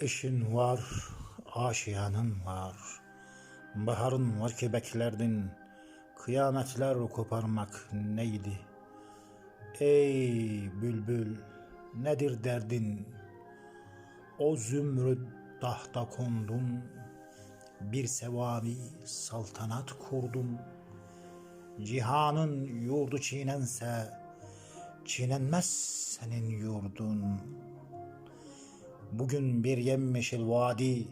Eşin var, aşiyanın var. Baharın var ki beklerdin. Kıyametler koparmak neydi? Ey bülbül, nedir derdin? O zümrüt tahta kondun. Bir sevavi saltanat kurdun. Cihanın yurdu çiğnense, çiğnenmez senin yurdun. Bugün bir yemyeşil vadi,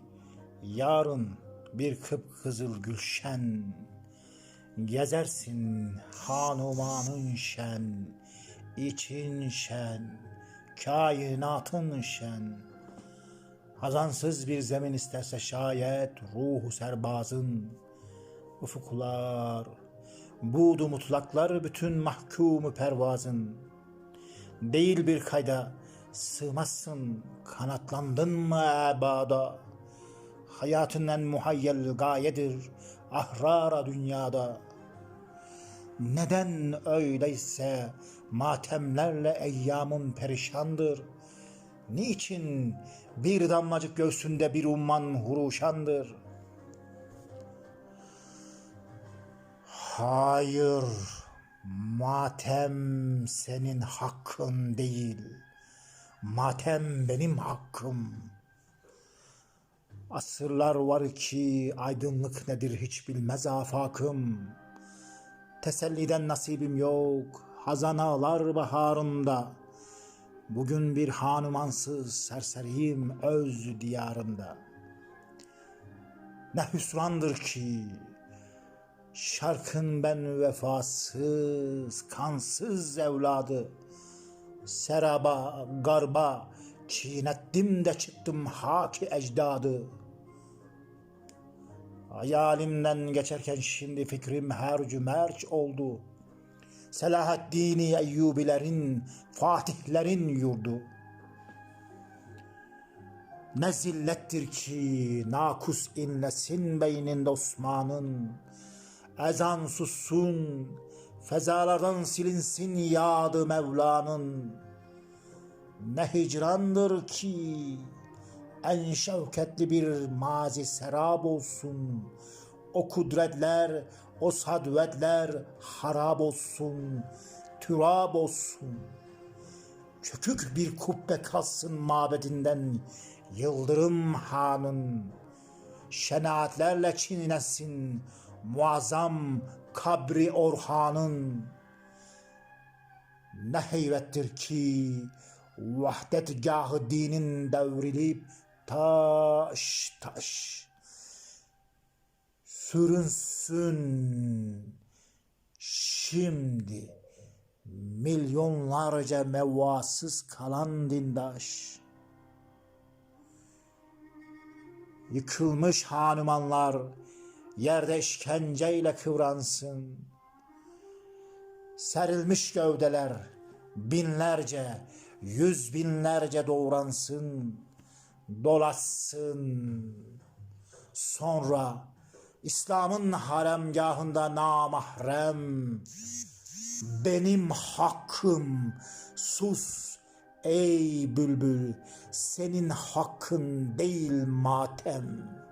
yarın bir kıpkızıl gülşen. Gezersin hanumanın şen, için şen, kainatın şen. Hazansız bir zemin isterse şayet ruhu serbazın, ufuklar, buğdu mutlaklar bütün mahkumu pervazın. Değil bir kayda sığmazsın kanatlandın mı ebada? Hayatın en muhayyel gayedir ahrara dünyada. Neden öyleyse matemlerle eyyamın perişandır? Niçin bir damlacık göğsünde bir umman huruşandır? Hayır, matem senin hakkın değil. Matem benim hakkım. Asırlar var ki aydınlık nedir hiç bilmez afakım. Teselliden nasibim yok, hazan ağlar baharında. Bugün bir hanumansız serseriyim öz diyarında. Ne hüsrandır ki şarkın ben vefasız, kansız evladı. Seraba, garba çiğnettim de çıktım haki ecdadı. Hayalimden geçerken şimdi fikrim hercü merç oldu. Selahaddin Eyyubilerin, Fatihlerin yurdu. Ne zillettir ki nakus inlesin beyninde Osman'ın. Ezan sussun, fezalardan silinsin yadı Mevla'nın. Ne hicrandır ki en şevketli bir mazi serab olsun. O kudretler, o sadvetler harap olsun, türab olsun. Kökük bir kubbe kalsın mabedinden Yıldırım Han'ın. Şenaatlerle çiğnesin muazzam kabri Orhan'ın. Ne heyvettir ki vahdetgahı dinin devrilip taş taş sürünsün şimdi milyonlarca mevasız kalan dindaş. Yıkılmış hanumanlar yerde işkenceyle kıvransın. Serilmiş gövdeler binlerce, yüz binlerce doğransın, dolaşsın. Sonra İslam'ın haremgahında namahrem, benim hakkım sus ey bülbül, senin hakkın değil matem.''